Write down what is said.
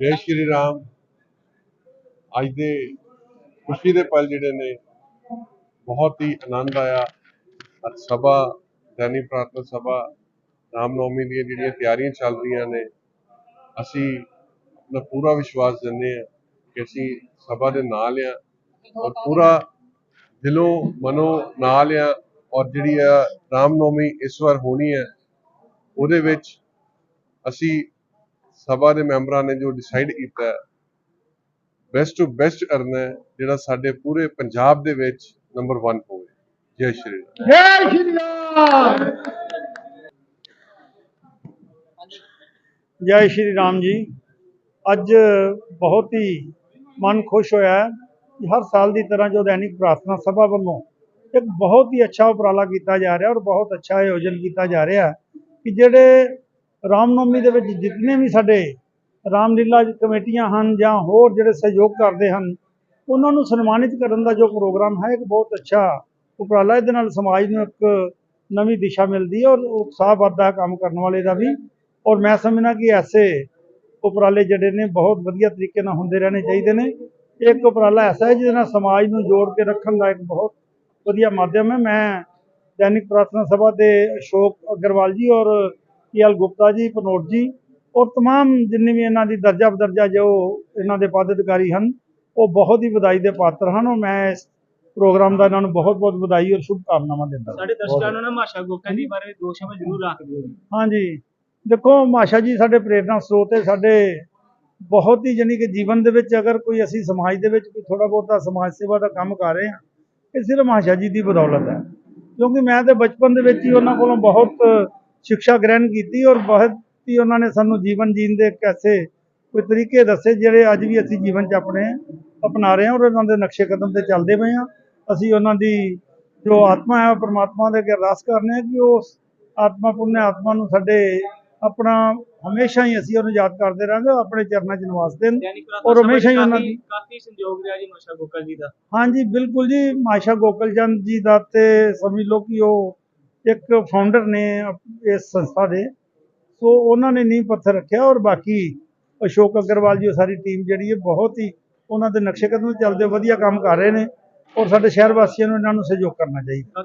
ਜੈ ਸ਼੍ਰੀ ਰਾਮ। ਅੱਜ ਦੇ ਖੁਸ਼ੀ ਦੇ ਪਲ ਜਿਹੜੇ ਨੇ, ਬਹੁਤ ਹੀ ਆਨੰਦ ਆਇਆ। ਅੱਜ ਸਭਾ ਦੈਨੀ ਪ੍ਰਾਰਥਨਾ ਸਭਾ ਰਾਮਨੌਮੀ ਦੀਆਂ ਜਿਹੜੀਆਂ ਤਿਆਰੀਆਂ ਚੱਲ ਰਹੀਆਂ ਨੇ, ਅਸੀਂ ਆਪਣਾ ਪੂਰਾ ਵਿਸ਼ਵਾਸ ਦਿੰਦੇ ਹਾਂ ਕਿ ਅਸੀਂ ਸਭਾ ਦੇ ਨਾਲ ਆ ਔਰ ਪੂਰਾ ਦਿਲੋਂ, ਮਨੋਂ ਨਾਲ ਆ ਔਰ ਜਿਹੜੀ ਆ ਰਾਮਨੌਮੀ ਇਸ ਵਾਰ ਹੋਣੀ ਹੈ, ਉਹਦੇ ਵਿੱਚ ਅਸੀਂ ਸਭਾ ਦੇ ਮੈਂਬਰਾਂ ਨੇ ਜੋ ਡਿਸਾਈਡ ਕੀਤਾ ਹੈ ਬੈਸਟ ਟੂ ਬੈਸਟ ਕਰਨਾ ਹੈ ਜਿਹੜਾ ਸਾਡੇ ਪੂਰੇ ਪੰਜਾਬ ਦੇ ਵਿੱਚ ਨੰਬਰ 1 ਹੋਵੇ। ਜੈ ਸ਼੍ਰੀ ਰਾਮ। ਜੈ ਸ਼੍ਰੀ ਰਾਮ। ਜੈ ਸ਼੍ਰੀ ਰਾਮ ਜੀ। ਅੱਜ ਬਹੁਤ ਹੀ ਮਨ ਖੁਸ਼ ਹੋਇਆ ਹੈ ਕਿ ਹਰ ਸਾਲ ਦੀ ਤਰ੍ਹਾਂ ਜੋ ਦੈਨਿਕ ਪ੍ਰਾਰਥਨਾ ਸਭਾ ਵੱਲੋਂ ਇੱਕ ਬਹੁਤ ਹੀ ਅੱਛਾ ਉਪਰਾਲਾ ਕੀਤਾ ਜਾ ਰਿਹਾ ਔਰ ਬਹੁਤ ਅੱਛਾ ਆਯੋਜਨ ਕੀਤਾ ਜਾ ਰਿਹਾ ਕਿ ਜਿਹੜੇ ਰਾਮਨੌਮੀ ਦੇ ਵਿੱਚ ਜਿੰਨੇ ਵੀ ਸਾਡੇ ਰਾਮਲੀਲਾ ਕਮੇਟੀਆਂ ਹਨ ਜਾਂ ਹੋਰ ਜਿਹੜੇ ਸਹਿਯੋਗ ਕਰਦੇ ਹਨ, ਉਹਨਾਂ ਨੂੰ ਸਨਮਾਨਿਤ ਕਰਨ ਦਾ ਜੋ ਪ੍ਰੋਗਰਾਮ ਹੈ, ਇੱਕ ਬਹੁਤ ਅੱਛਾ ਉਪਰਾਲਾ, ਇਹਦੇ ਨਾਲ ਸਮਾਜ ਨੂੰ ਇੱਕ ਨਵੀਂ ਦਿਸ਼ਾ ਮਿਲਦੀ ਹੈ ਔਰ ਉਤਸ਼ਾਹ ਵੱਧਦਾ ਹੈ ਕੰਮ ਕਰਨ ਵਾਲੇ ਦਾ ਵੀ। ਔਰ ਮੈਂ ਸਮਝਣਾ ਕਿ ਐਸੇ ਉਪਰਾਲੇ ਜਿਹੜੇ ਨੇ ਬਹੁਤ ਵਧੀਆ ਤਰੀਕੇ ਨਾਲ ਹੁੰਦੇ ਰਹਿਣੇ ਚਾਹੀਦੇ ਨੇ। ਇੱਕ ਉਪਰਾਲਾ ਐਸਾ ਹੈ ਜਿਹਦੇ ਨਾਲ ਸਮਾਜ ਨੂੰ ਜੋੜ ਕੇ ਰੱਖਣ ਦਾ ਇੱਕ ਬਹੁਤ ਵਧੀਆ ਮਾਧਿਅਮ ਹੈ। ਮੈਂ ਦੈਨਿਕ ਪ੍ਰਾਰਥਨਾ ਸਭਾ ਦੇ ਅਸ਼ੋਕ ਅਗਰਵਾਲ ਜੀ ਔਰ ਪੀਐਲ ਗੁਪਤਾ ਜੀ ਪਨੋਟ ਜੀ ਔਰ तमाम ਜਿੰਨੇ ਵੀ ਇਹਨਾਂ ਦੀ ਦਰਜਾ ਬਦਰਜਾ ਜੋ ਇਹਨਾਂ ਦੇ ਪਦ ਅਧਿਕਾਰੀ ਹਨ ਉਹ ਬਹੁਤ ਹੀ ਵਧਾਈ ਦੇ ਪਾਤਰ ਹਨ ਔਰ ਮੈਂ ਇਸ ਪ੍ਰੋਗਰਾਮ ਦਾ ਇਹਨਾਂ ਨੂੰ ਬਹੁਤ ਬਹੁਤ ਵਧਾਈ ਔਰ ਸ਼ੁਭਕਾਮਨਾਵਾਂ ਦਿੰਦਾ ਹਾਂ। ਸਾਡੇ ਦਰਸ਼ਕਾਂ ਨੂੰ ਨਾ ਮਾਸ਼ਾ ਗੋਕਾਂ ਦੀ ਬਾਰੇ ਦੋ ਸ਼ਬਦ ਜ਼ਰੂਰ ਰੱਖ ਦਿਓ ਜੀ ਹਾਂਜੀ ਦੇਖੋ ਮਾਸ਼ਾ ਜੀ ਸਾਡੇ ਪ੍ਰੇਰਨਾ ਸਰੋਤ ਹੈ ਸਾਡੇ ਬਹੁਤ ਹੀ ਜਾਣੀ ਕਿ ਜੀਵਨ ਦੇ ਵਿੱਚ ਅਗਰ ਕੋਈ ਅਸੀਂ ਸਮਾਜ ਦੇ ਵਿੱਚ ਕੋਈ ਥੋੜਾ ਬਹੁਤਾ ਸਮਾਜ ਸੇਵਾ ਦਾ ਕੰਮ ਕਰ ਰਹੇ ਹਾਂ ਇਹ ਸਿਰਫ ਮਾਸ਼ਾ ਜੀ ਦੀ ਬਦੌਲਤ ਹੈ ਕਿਉਂਕਿ ਮੈਂ ਤੇ ਬਚਪਨ ਦੇ ਵਿੱਚ ਹੀ ਉਹਨਾਂ ਕੋਲੋਂ ਬਹੁਤ ਸਿੱਖਿਆ ਗ੍ਰਹਿਣ ਕੀਤੀ ਔਰ ਬਹੁਤ ਹੀ ਉਹਨਾਂ ਨੇ ਸਾਨੂੰ ਜੀਵਨ ਜੀਣ ਦੇ ਕੈਸੇ ਕੋਈ ਤਰੀਕੇ ਦੱਸੇ ਜਿਹੜੇ ਅੱਜ ਵੀ ਅਸੀਂ ਜੀਵਨ 'ਚ ਆਪਣੇ ਅਪਣਾ ਰਹੇ ਹਾਂ ਔਰ ਉਹਨਾਂ ਦੇ ਨਕਸ਼ੇ ਕਦਮ ਤੇ ਚੱਲਦੇ ਪਏ ਹਾਂ। ਅਸੀਂ ਉਹਨਾਂ ਦੀ ਜੋ ਆਤਮਾ ਹੈ ਪ੍ਰਮਾਤਮਾ ਦੇ ਅੱਗੇ ਅਰਦਾਸ ਕਰਨੇ ਕਿ ਉਸ ਆਤਮਾ ਪੁੰਨ ਆਤਮਾ ਨੂੰ ਸਾਡੇ ਆਪਣਾ ਹਮੇਸ਼ਾ ਹੀ ਅਸੀਂ ਉਹਨੂੰ ਯਾਦ ਕਰਦੇ ਰਹਾਂਗੇ ਆਪਣੇ ਚਰਨਾਂ 'ਚ ਨਿਵਾਸ ਦੇਣ ਔਰ ਹਮੇਸ਼ਾ ਹੀ ਉਹਨਾਂ ਦੀ ਕਾਫੀ ਸੰਯੋਗ ਰਿਹਾ ਜੀ ਮਾਸ਼ਾ ਗੋਕਾਂ ਜੀ ਦਾ। ਹਾਂਜੀ ਬਿਲਕੁਲ ਜੀ। ਮਾਸ਼ਾ ਗੋਕਲ ਚੰਦ ਜੀ ਦਾ ਤੇ ਸਮਝ ਲਓ ਕਿ ਉਹ ਇੱਕ ਫਾਊਂਡਰ ਨੇ ਇਸ ਸੰਸਥਾ ਦੇ। ਸੋ ਉਹਨਾਂ ਨੇ ਨੀਂਹ ਪੱਥਰ ਰੱਖਿਆ ਔਰ ਬਾਕੀ ਅਸ਼ੋਕ ਅਗਰਵਾਲ ਜੀ, ਉਹ ਸਾਰੀ ਟੀਮ ਜਿਹੜੀ ਹੈ ਬਹੁਤ ਹੀ ਉਹਨਾਂ ਦੇ ਨਕਸ਼ੇ ਕਦਮ ਚੱਲਦੇ ਵਧੀਆ ਕੰਮ ਕਰ ਰਹੇ ਨੇ ਔਰ ਸਾਡੇ ਸ਼ਹਿਰ ਵਾਸੀਆਂ ਨੂੰ ਇਹਨਾਂ ਨੂੰ ਸਹਿਯੋਗ ਕਰਨਾ ਚਾਹੀਦਾ।